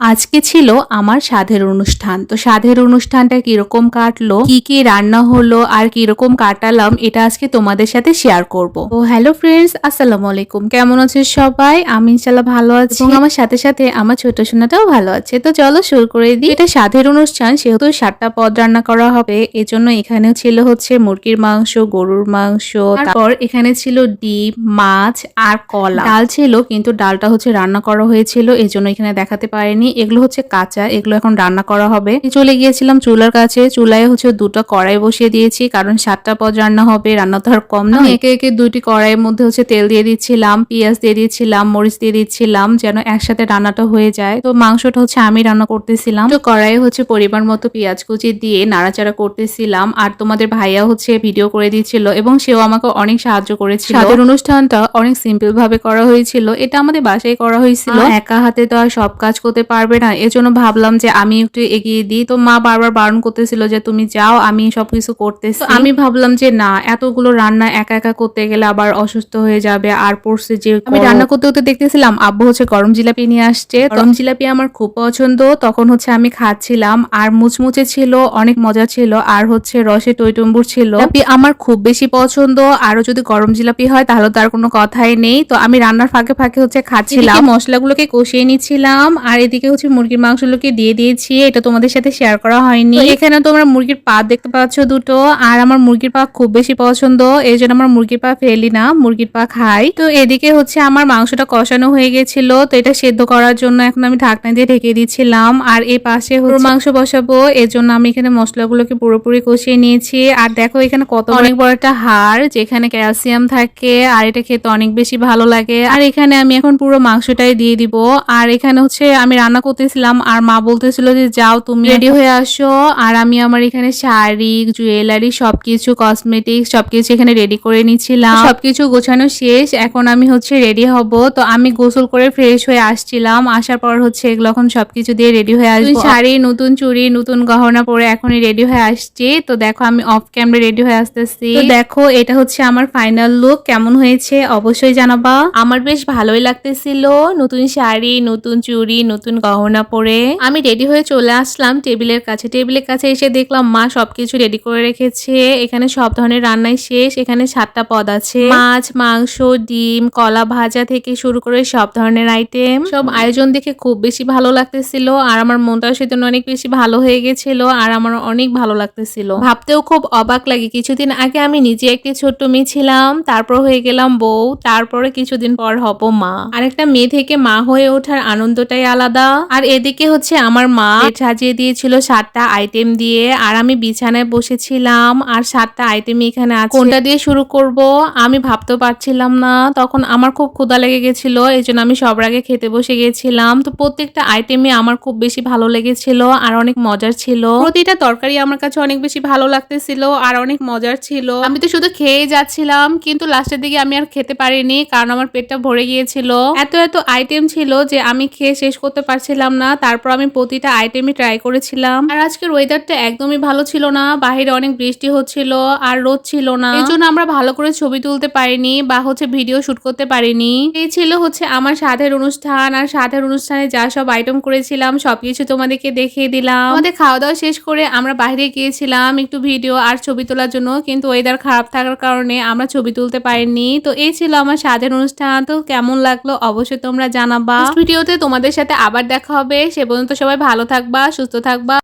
আজকে ছিল আমার সাধের অনুষ্ঠান। তো সাধের অনুষ্ঠানটা কীরকম কাটলো? কি কি রান্না হলো? আর কীরকম কাটালাম? এটা আজকে তোমাদের সাথে শেয়ার করব। তো হ্যালো ফ্রেন্ডস আসসালামু আলাইকুম। কেমন আছে সবাই? আমি ইনশাল্লাহ ভালো আছি। এবং আমার সাথে সাথে আমার ছোট সোনাটাও ভালো আছে। তো চলো শুরু করে দিই। এটা সাধের অনুষ্ঠান, সেহেতু সাতটা পদ রান্না করা হবে। এজন্য এখানে ছিল হচ্ছে মুরগির মাংস, গরুর মাংস, তারপর এখানে ছিল ডিম, মাছ আর কলা। ডাল ছিল, কিন্তু ডালটা হচ্ছে রান্না করা হয়েছিল, এজন্য এখানে দেখাতে পারিনি। এগুলো হচ্ছে কাঁচা, এগুলো এখন রান্না করা হবে। চলে গিয়েছিলাম চুলার কাছে, চুলায় হচ্ছে দুটো কড়াই বসিয়ে দিয়েছি, কারণ সাতটা পদ রান্না হবে, রান্না তো আর কম না একে একে দুইটি কড়াইয়ের মধ্যে হচ্ছে তেল দিয়ে দিচ্ছিলাম, পেঁয়াজ দিয়ে দিচ্ছিলাম, মরিচ দিয়ে দিচ্ছিলাম, যেন একসাথে রান্নাটা হয়ে যায়। তো মাংসটা হচ্ছে আমি রান্না করতেছিলাম। তো কড়াইয়ে হচ্ছে পরিমাণ মতো পেঁয়াজ কুচি দিয়ে নাড়াচাড়া করতেছিলাম, আর তোমাদের ভাইয়া হচ্ছে ভিডিও করে দিচ্ছিল, এবং সেও আমাকে অনেক সাহায্য করেছিল। সাদের অনুষ্ঠানটা অনেক সিম্পল ভাবে করা হয়েছিল, এটা আমাদের বাসায় করা হয়েছিল। একা হাতে তো আর সব কাজ করতে পারবে না। এজন্য ভাবলাম যে আমি একটু এগিয়ে দিই। তো মা বারবার বারণ করতেছিল যে তুমি যাও আমি সবকিছু করতেছি। তো আমি ভাবলাম যে না এতগুলো রান্না একা একা করতে গেলে আবার অসুস্থ হয়ে যাবে। আর পড়ছে যে আমি রান্না করতে করতে দেখতেছিলাম আব্বু হচ্ছে গরম জিলাপি নিয়ে আসছে। গরম জিলাপি আমার খুব পছন্দ। তখন হচ্ছে আমি খাচ্ছিলাম। আর মুচমুচে ছিল অনেক মজা ছিল। আর হচ্ছে রসে টইটম্বুর ছিল। আমার খুব বেশি পছন্দ। আরও যদি গরম জিলাপি হয় তাহলে তার কোনো কথাই নেই। তো আমি রান্নার ফাঁকে ফাঁকে হচ্ছে খাচ্ছিলাম। মশলাগুলোকে কষিয়ে নিচ্ছিলাম। আর এদিকে হচ্ছে মুরগির মাংসগুলোকে দিয়ে দিয়েছি এটা তোমাদের সাথে শেয়ার করা হয়নি। এখানে তোমরা মুরগির পা দেখতে পাচ্ছ দুটো আর আমার মুরগির পা খুব বেশি পছন্দ এই জন্য আমার মুরগির পা ফেলি না মুরগির পা খাই। তো এদিকে হচ্ছে আমার মাংসটা কষানো হয়ে গেছিল তো এটা সেদ্ধ করার জন্য এখন আমি ঢাকনা দিয়ে ঢেকে দিচ্ছিলাম আর এই পাশে হচ্ছে মাংস বসাবো এর জন্য আমি এখানে মশলাগুলোকে পুরোপুরি কষিয়ে নিয়েছি। আর দেখো এখানে কত অনেক বড় একটা হাড় যেখানে ক্যালসিয়াম থাকে আর এটা খেতে অনেক বেশি ভালো লাগে। আর এখানে আমি এখন পুরো মাংসটাই দিয়ে দিব আর এখানে হচ্ছে আমি রান্না করতেছিলাম আর মা বলতেছিল যে যাও তুমি রেডি হয়ে আসো। আর আমি আমার এখানে শাড়ি জুয়েলারি সবকিছু কসমেটিক সবকিছু এখানে রেডি করে নিচ্ছিলাম। সবকিছু গোছানো শেষ। এখন আমি হচ্ছে রেডি হব। তো আমি গোসল করে ফ্রেশ হয়ে আসছিলাম। আসার পর হচ্ছে এগুলো এখন সবকিছু দিয়ে রেডি হয়ে আসব। শাড়ি নতুন চুড়ি নতুন গহনা পরে এখনই রেডি হয়ে আসছি। তো দেখো আমি অফ ক্যামেরা রেডি হয়ে আসতেছি। তো দেখো এটা হচ্ছে আমার ফাইনাল লুক কেমন হয়েছে অবশ্যই জানাবা। আমার বেশ ভালোই লাগতেছিল। নতুন শাড়ি নতুন চুড়ি নতুন গহনা পরে। আমি রেডি হয়ে চলে আসলাম টেবিলের কাছে। টেবিলের কাছে এসে দেখলাম মা সবকিছু রেডি করে রেখেছে। এখানে সব ধরনের রান্নাই শেষ। এখানে সাতটা পদ আছে। মাছ, মাংস, ডিম, কলা ভাজা থেকে শুরু করে সব ধরনের আইটেম সব আয়োজন দেখে খুব বেশি ভালো লাগতেছিল আর আমার মনটাও সেজন্য অনেক বেশি ভালো হয়ে গেছিল আর আমার অনেক ভালো লাগতেছিল। ভাবতেও খুব অবাক লাগে। কিছুদিন আগে আমি নিজে একটি ছোট্ট মেয়ে ছিলাম, তারপর হয়ে গেলাম বউ, তারপরে কিছুদিন পর হব মা। আর একটা মেয়ে থেকে মা হয়ে ওঠার আনন্দটাই আলাদা। আর এদিকে হচ্ছে আমার মা সাজিয়ে দিয়েছিল সাতটা আইটেম দিয়ে আর আমি বিছানায় বসেছিলাম আর সাতটা আইটেম এখানে আছে। কোনটা দিয়ে শুরু করব? আমি ভাবতে পারছিলাম না তখন আমার খুব ক্ষুধা লেগে গেছিল এই জন্য আমি সবার আগে খেতে বসে গেছিলাম তো প্রত্যেকটা আইটেমই আমার খুব বেশি ভালো লেগেছিল আর অনেক মজার ছিল। প্রতিটা তরকারি আমার কাছে অনেক বেশি ভালো লাগতেছিল আর অনেক মজার ছিল। আমি তো শুধু খেয়ে যাচ্ছিলাম কিন্তু লাস্টের দিকে আমি আর খেতে পারিনি কারণ আমার পেটটা ভরে গিয়েছিল। এত এত আইটেম ছিল যে আমি খেয়ে শেষ করতে পারছিলাম না, তারপর আমি প্রতিটা আইটেমই ট্রাই করেছিলাম। আর আজকের ওয়েদারটা একদমই ভালো ছিল না, বাইরে অনেক বৃষ্টি হচ্ছিল আর রোদ ছিল না। এই জন্য আমরা ভালো করে ছবি তুলতে পারিনি বা হচ্ছে ভিডিও শুট করতে পারিনি। এই ছিল হচ্ছে আমার সাধের অনুষ্ঠান, আর সাধের অনুষ্ঠানে যা সব আইটেম করেছিলাম, সবকিছু তোমাদেরকে দেখিয়ে দিলাম। আমাদের খাওয়া দাওয়া শেষ করে আমরা বাইরে গিয়েছিলাম একটু ভিডিও আর ছবি তোলার জন্য, কিন্তু ওয়েদার খারাপ থাকার কারণে আমরা ছবি তুলতে পারিনি। তো এই ছিল আমার সাধের অনুষ্ঠান, তো কেমন লাগল অবশ্যই তোমরা জানাবা। ভিডিওতে তোমাদের সাথে আবার দেখা হবে। সে পর্যন্ত সবাই ভালো থাকবা সুস্থ থাকবা।